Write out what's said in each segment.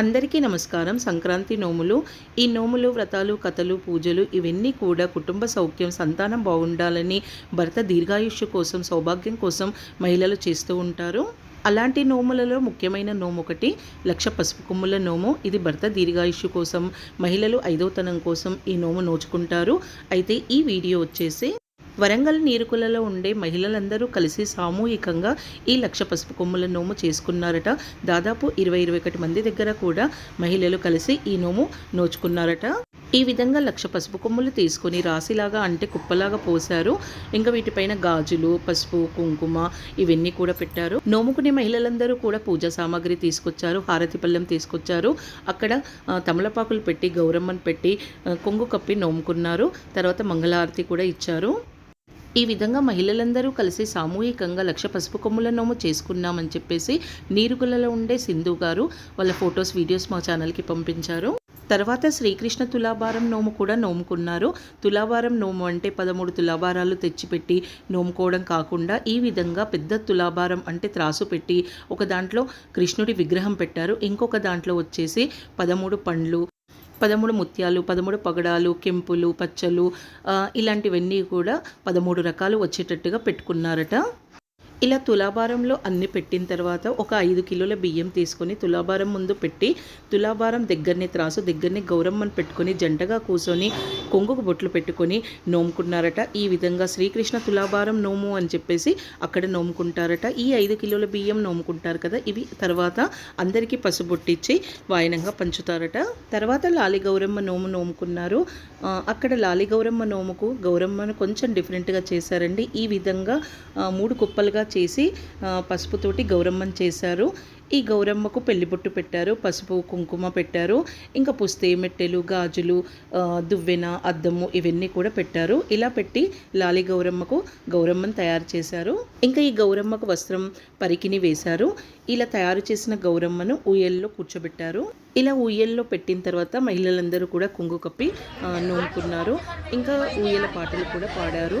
అందరికీ నమస్కారం. సంక్రాంతి నోములు ఈ నోములు వ్రతాలు కథలు పూజలు ఇవన్నీ కూడా కుటుంబ సౌఖ్యం సంతానం బాగుండాలని భర్త దీర్ఘాయుష్య కోసం సౌభాగ్యం కోసం మహిళలు చేస్తూ ఉంటారు. అలాంటి నోములలో ముఖ్యమైన నోము ఒకటి లక్ష పసుపు కొమ్ముల నోము. ఇది భర్త దీర్ఘాయుష్య కోసం మహిళలు ఐదవతనం కోసం ఈ నోము నోచుకుంటారు. అయితే ఈ వీడియో వచ్చేసి వరంగల్ నీరుకులలో ఉండే మహిళలందరూ కలిసి సామూహికంగా ఈ లక్ష పసుపు కొమ్ముల నోము చేసుకున్నారట. దాదాపు ఇరవై ఇరవై ఒకటి మంది దగ్గర కూడా మహిళలు కలిసి ఈ నోము నోచుకున్నారట. ఈ విధంగా లక్ష పసుపు కొమ్ములు తీసుకొని రాశిలాగా అంటే కుప్పలాగా పోశారు. ఇంకా వీటిపైన గాజులు పసుపు కుంకుమ ఇవన్నీ కూడా పెట్టారు. నోముకునే మహిళలందరూ కూడా పూజా సామాగ్రి తీసుకొచ్చారు. హారతి పళ్ళెం తీసుకొచ్చారు. అక్కడ తమలపాకులు పెట్టి గౌరమ్మను పెట్టి కొంగు కప్పి నోముకున్నారు. తర్వాత మంగళారతి కూడా ఇచ్చారు. ఈ విధంగా మహిళలందరూ కలిసి సామూహికంగా లక్ష పసుపు కొమ్ముల నోము చేసుకున్నామని చెప్పేసి నీరుగులలో ఉండే సింధు గారు వాళ్ళ ఫొటోస్ వీడియోస్ మా ఛానల్కి పంపించారు. తర్వాత శ్రీకృష్ణ తులాభారం నోము కూడా నోముకున్నారు. తులాభారం నోము అంటే పదమూడు తులాభారాలు తెచ్చిపెట్టి నోముకోవడం కాకుండా ఈ విధంగా పెద్ద తులాభారం అంటే త్రాసు పెట్టి ఒక దాంట్లో కృష్ణుడి విగ్రహం పెట్టారు. ఇంకొక దాంట్లో వచ్చేసి పదమూడు పండ్లు పదమూడు ముత్యాలు పదమూడు పగడాలు కెంపులు పచ్చలు ఇలాంటివన్నీ కూడా పదమూడు రకాలు వచ్చేటట్టుగా పెట్టుకున్నారట. ఇలా తులాభారంలో అన్ని పెట్టిన తర్వాత ఒక ఐదు కిలోల బియ్యం తీసుకొని తులాభారం ముందు పెట్టి తులాభారం దగ్గరనే త్రాసు దగ్గరనే గౌరమ్మను పెట్టుకొని జంటగా కూర్చొని కొంగుకు బొట్లు పెట్టుకొని నోముకున్నారట ఈ విధంగా శ్రీకృష్ణ తులాభారం నోము అని చెప్పేసి అక్కడ నోముకుంటారట. ఈ ఐదు కిలోల బియ్యం నోముకుంటారు కదా. ఇవి తర్వాత అందరికీ పసుబొట్టిచ్చి వాయనంగా పంచుతారట. తర్వాత లాలి గౌరమ్మ నోము నోముకున్నారు. అక్కడ లాలి గౌరమ్మ నోముకు గౌరమ్మను కొంచెం డిఫరెంట్గా చేశారండి. ఈ విధంగా మూడు కుప్పలుగా చేసి పసుపుతోటి గౌరమ్మను చేశారు. ఈ గౌరమ్మకు పెళ్ళిబొట్టు పెట్టారు పసుపు కుంకుమ పెట్టారు ఇంకా పుస్తే మెట్టెలు గాజులు దువ్వెన అద్దము ఇవన్నీ కూడా పెట్టారు. ఇలా పెట్టి లాలి గౌరమ్మకు గౌరమ్మను తయారు చేశారు. ఇంకా ఈ గౌరమ్మకు వస్త్రం పరికిని వేశారు. ఇలా తయారు చేసిన గౌరమ్మను ఊయల్లో కూర్చోబెట్టారు. ఇలా ఊయల్లో పెట్టిన తర్వాత మహిళలందరూ కూడా కుంగు కప్పి నూనుకున్నారు ఇంకా ఊయల పాటలు కూడా పాడారు.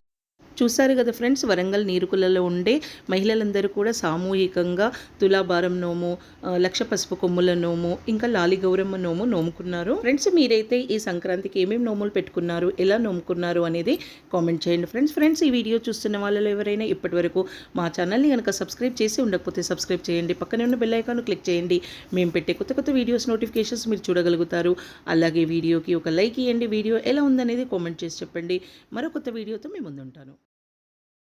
చూశారు కదా ఫ్రెండ్స్ వరంగల్ నీరుకులలో ఉండే మహిళలందరూ కూడా సామూహికంగా తులాభారం నోము లక్ష పసుపు కొమ్ముల నోము ఇంకా లాలి గౌరమ్మ నోము నోముకున్నారు. ఫ్రెండ్స్ మీరైతే ఈ సంక్రాంతికి ఏమేమి నోములు పెట్టుకున్నారు ఎలా నోముకున్నారు అనేది కామెంట్ చేయండి ఫ్రెండ్స్. ఫ్రెండ్స్ ఈ వీడియో చూస్తున్న వాళ్ళలో ఎవరైనా ఇప్పటివరకు మా ఛానల్ని కనుక సబ్స్క్రైబ్ చేసి ఉండకపోతే సబ్స్క్రైబ్ చేయండి. పక్కనే ఉన్న బెల్ ఐకాన్ క్లిక్ చేయండి. మేము పెట్టే కొత్త కొత్త వీడియోస్ నోటిఫికేషన్స్ మీరు చూడగలుగుతారు. అలాగే వీడియోకి ఒక లైక్ ఇవ్వండి వీడియో ఎలా ఉందనేది కామెంట్ చేసి చెప్పండి. మరో కొత్త వీడియోతో మేము ముందుంటాను.